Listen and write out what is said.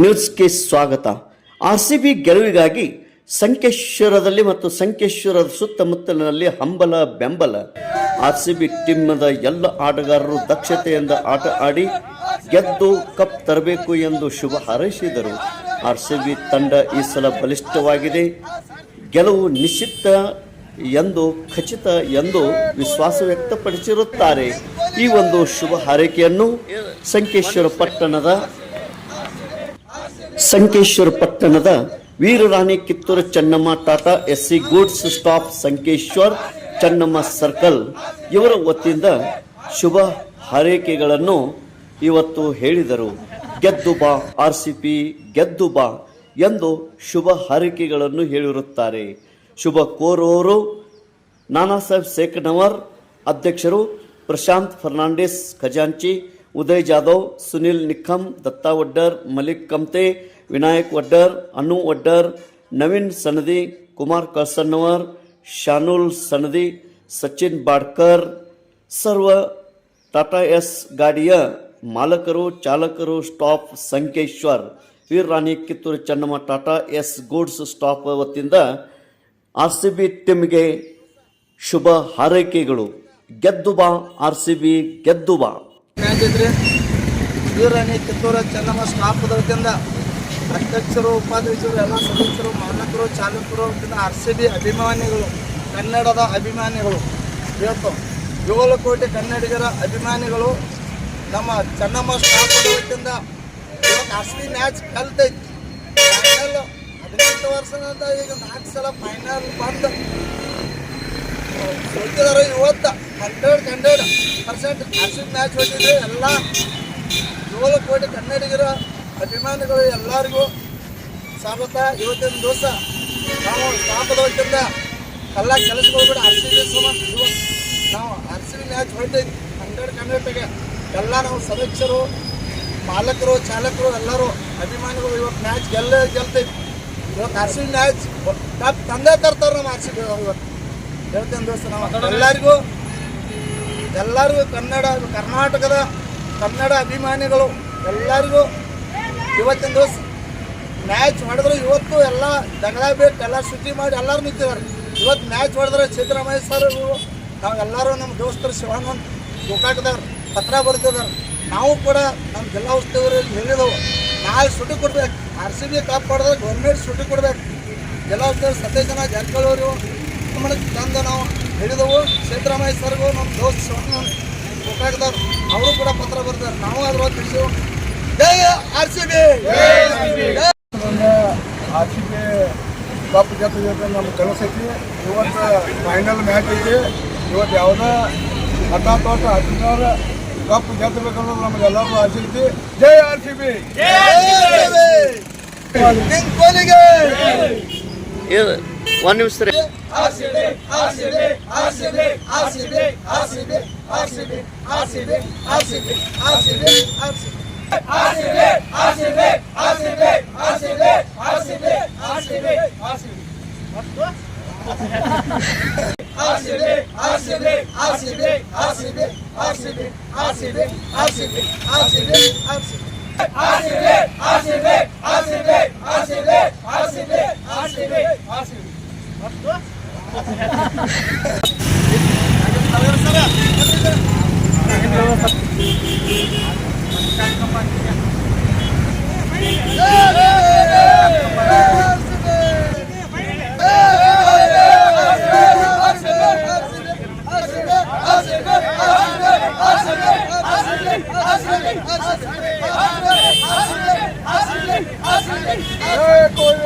ನ್ಯೂಸ್ಗೆ ಸ್ವಾಗತ. R C B ಗೆಲುವಿಗಾಗಿ ಸಂಕೇಶ್ವರದಲ್ಲಿ ಮತ್ತು ಸಂಕೇಶ್ವರದ ಸುತ್ತಮುತ್ತಲಿನಲ್ಲಿ ಹಂಬಲ ಬೆಂಬಲ. ಆರ್ ಸಿ ಬಿ ಟೀಮ್ನ ಎಲ್ಲ ಆಟಗಾರರು ದಕ್ಷತೆಯಿಂದ ಆಟ ಆಡಿ ಗೆದ್ದು ಕಪ್ ತರಬೇಕು ಎಂದು ಶುಭ ಹಾರೈಸಿದರು. ಆರ್ ಸಿ ಬಿ ತಂಡ ಈ ಸಲ ಬಲಿಷ್ಠವಾಗಿದೆ. ಗೆಲುವು ನಿಶ್ಚಿತ ಎಂದು, ಖಚಿತ ಎಂದು ವಿಶ್ವಾಸ ವ್ಯಕ್ತಪಡಿಸಿರುತ್ತಾರೆ. ಈ ಒಂದು ಶುಭ ಹಾರೈಕೆಯನ್ನು ಸಂಕೇಶ್ವರ ಪಟ್ಟಣದ ಸಂಕೇಶ್ವರ ಪಟ್ಟಣದ ವೀರರಾಣಿ Kittur Chennamma Tata S C goods stop Sankeshwar Chennamma circle ಇವರ ವತಿಯಿಂದ ಶುಭ ಹಾರೈಕೆಗಳನ್ನು ಇವತ್ತು ಹೇಳಿದರು. ಗೆದ್ದು ಬಾ ಆರ್ ಸಿ ಪಿ, ಗೆದ್ದು ಬಾ ಎಂದು ಶುಭ ಹಾರೈಕೆಗಳನ್ನು ಹೇಳಿರುತ್ತಾರೆ. ಶುಭ ಕೋರುವವರು ನಾನಾ ಸಾಹೇಬ್ ಶೇಖನವರ್ ಅಧ್ಯಕ್ಷರು ಪ್ರಶಾಂತ್ ಫರ್ನಾಂಡಿಸ್ ಖಜಾಂಚಿ ಉದಯ್ ಜಾಧವ್, ಸುನಿಲ್ ನಿಖಮ್ ದತ್ತಾ ವಡ್ಡರ್, ಮಲಿಕ್ ಕಮ್ತೆ ವಿನಾಯಕ್ ವಡ್ಡರ್, ಅನು ವಡ್ಡರ್, ನವೀನ್ ಸನದಿ, ಕುಮಾರ್ ಕಳ್ಸನ್ನವರ್ ಶಾನುಲ್ ಸನದಿ, ಸಚಿನ್ ಬಾಡ್ಕರ್, ಸರ್ವ ಟಾಟಾ ಎಸ್ ಗಾಡಿಯ ಮಾಲಕರು, ಚಾಲಕರು stop Sankeshwar, ವೀರರಾಣಿ Kittur Chennamma Tata S goods stop ವತಿಯಿಂದ ಆರ್ ಸಿ ಬಿ ಟೀಮ್ಗೆ ಶುಭ ಹಾರೈಕೆಗಳು. ಗೆದ್ದು ಬಾ ಆರ್ ಸಿ ಬಿ ಗೆದ್ದು ಬಾ ಮ್ಯಾಚ್ ಕಿತ್ತೂರ ಚೆನ್ನಮ್ಮ ಸ್ಟಾಫ್ ವತಿಯಿಂದ ಅಧ್ಯಕ್ಷರು ಉಪಾಧ್ಯಕ್ಷರು, ಎಲ್ಲ ಸದಸ್ಯರು ಮಾಲಕರು ಚಾಲಕರು ಆರ್ ಸಿ ಬಿ ಅಭಿಮಾನಿಗಳು, ಕನ್ನಡದ ಅಭಿಮಾನಿಗಳು. ಇವತ್ತು ಏಳು ಕೋಟಿ ಕನ್ನಡಿಗರ ಅಭಿಮಾನಿಗಳು ನಮ್ಮ ಚೆನ್ನಮ್ಮ ಸ್ಟಾಫ್ ವತಿಯಿಂದ ಇವತ್ತು ಬಿ ಮ್ಯಾಚ್ ಕಲ್ತೈತಿ ಹದಿನೆಂಟು ವರ್ಷದಿಂದ ಈಗ ನಾಲ್ಕು ಸಲ ಫೈನಲ್ ಬಂದು ಸೋತಿದ್ದಾರೆ ಇವತ್ತು ಹಂಡ್ರೆಡ್ ಹಂಡ್ರೆಡ್ ಪರ್ಸೆಂಟ್ ಹಸಿದ ಮ್ಯಾಚ್ ಹೊಟ್ಟಿದ್ರೆ ಎಲ್ಲ ಏಳು ಕೋಟಿ ಕನ್ನಡಿಗರ ಅಭಿಮಾನಿಗಳು ಎಲ್ಲರಿಗೂ ಸ್ವಾಗತ ಇವತ್ತಿನ ದಿವಸ ನಾವು ಸ್ಟಾಪದ ವತಿಯಿಂದ ಎಲ್ಲ ಕೆಲಸಗಳು ಕೂಡ ಆರ್ ಸಿ ಸಮ ನಾವು ಆರ್ ಮ್ಯಾಚ್ ಹೊರಟೈತಿ ಹಂಡ್ರೆಡ್ ಹಂಡ್ರೆಡ್ಗೆ ಎಲ್ಲ ನಾವು ಸದಸ್ಯರು ಮಾಲಕರು ಚಾಲಕರು ಎಲ್ಲರೂ ಅಭಿಮಾನಿಗಳು ಇವತ್ತು ಮ್ಯಾಚ್ ಗೆಲ್ಲ ಗೆಲ್ತೈತಿ ಇವತ್ತು ಆರ್ ಮ್ಯಾಚ್ ತಂದೆ ತರ್ತಾರೆ ನಮ್ಮ ಆರ್ ಇವತ್ತು ಹೇಳ್ತೇನೆ ದೋಸ್ತ ನಾವು ಎಲ್ಲರಿಗೂ ಎಲ್ಲರಿಗೂ ಕನ್ನಡ, ಕರ್ನಾಟಕದ ಕನ್ನಡ ಅಭಿಮಾನಿಗಳು ಎಲ್ಲರಿಗೂ ಇವತ್ತಿನ ದಿವಸ ಮ್ಯಾಚ್ ಹೊಡೆದ್ರೆ ಇವತ್ತು ಎಲ್ಲ ಜಗಳ ಬಿಟ್ಟು ಎಲ್ಲ ಶುಚಿ ಮಾಡಿ ಎಲ್ಲರೂ ನಿಂತಿದ್ದಾರೆ. ಇವತ್ತು ಮ್ಯಾಚ್ ಮಾಡಿದ್ರೆ ಸಿದ್ದರಾಮಯ್ಯ ಸರ್ ನಾವು ಎಲ್ಲರೂ ನಮ್ಮ ದೋಸ್ತರು ಶಿವಾನಂದ್ ಗೋಕಾಕದವ್ರು ಪತ್ರ ಬರ್ತಿದ್ದಾರೆ ನಾವು ಕೂಡ ನಮ್ಮ ಜಿಲ್ಲಾ ಉಸ್ತುವಾರಿ ಹೇಳಿದವು, ನಾಳೆ ಸುಟಿ ಕೊಡ್ಬೇಕು. ಆರ್ ಸಿ ಬಿ ಕಪ್ ಹೊಡೆದ್ರೆ ಗೌರ್ಮೆಂಟ್ ಸುಟಿ ಕೊಡ್ಬೇಕು. ಜಿಲ್ಲಾ ಉಸ್ತುವಾರಿ ಸತ್ಯ ಜನ ಅವರು ತಂದು ನಾವು ಹೇಳಿದವು. ಸಿದ್ದರಾಮಯ್ಯ ಸರ್ಗೂ ನಮ್ಮ ದೋಸ್ತ ಗೋಕಾಕದವ್ರು ಅವರು ಕೂಡ ಪತ್ರ ಬರ್ತಾರೆ ನಾವು ಅದ್ರ ತಿಳಿಸು ಜಯ R C B! R C B! Cup ಗೆದ್ದು ನಮ್ಮ ಕನಸು ಐತಿ ಇವತ್ತು ಫೈನಲ್ ಮ್ಯಾಚ್ ಐತಿ. ಇವತ್ತು ಯಾವುದೇ ಹಠ ತೋಟ ಹದಿನೂರು ಕಪ್ ಗೆದ್ದಬೇಕನ್ನೋದು ನಮ್ಗೆ ಎಲ್ಲರಿಗೂ ಆಸೆ ಐತಿ ಜೈ ಆರ್ ಸಿ ಬಿ! ಕೋಲಿಗೆ! ಕೊಹ್ಲಿಗೆ ಒಂದು ನಿಮಿಷ ರೀ R C B R C B asilik, asilik, asilik, asilik, asilik, asilik, asilik. Hazırlık, hazırlık, hazırlık, hazırlık, hazırlık. Hey, Corey.